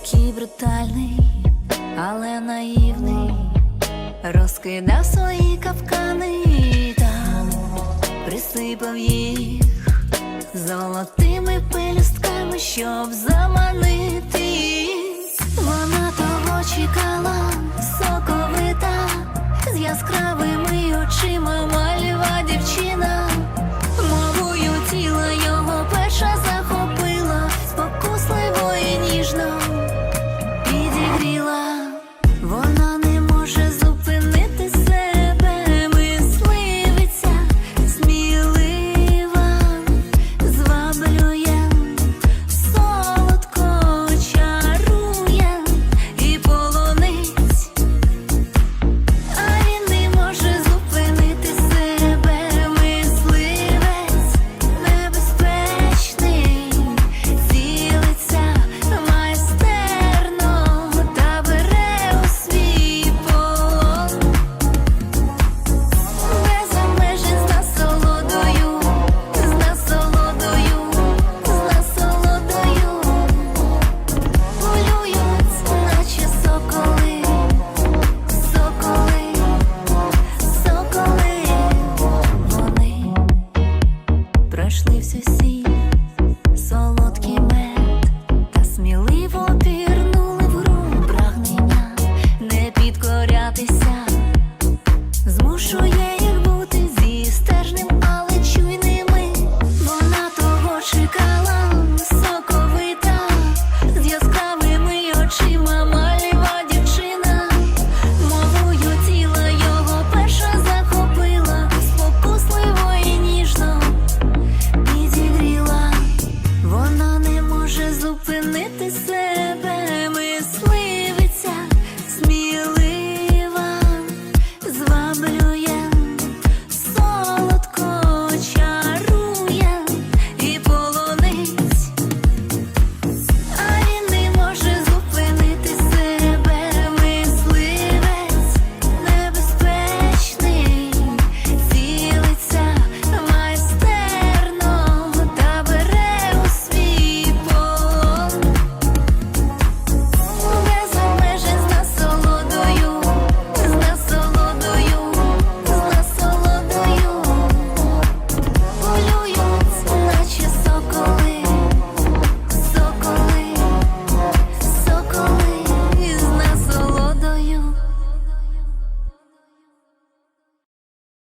такий брутальний, але наївний, розкидав свої капкани і там, присипав їх золотими пелюстками, щоб заманити. їх leaves a scene so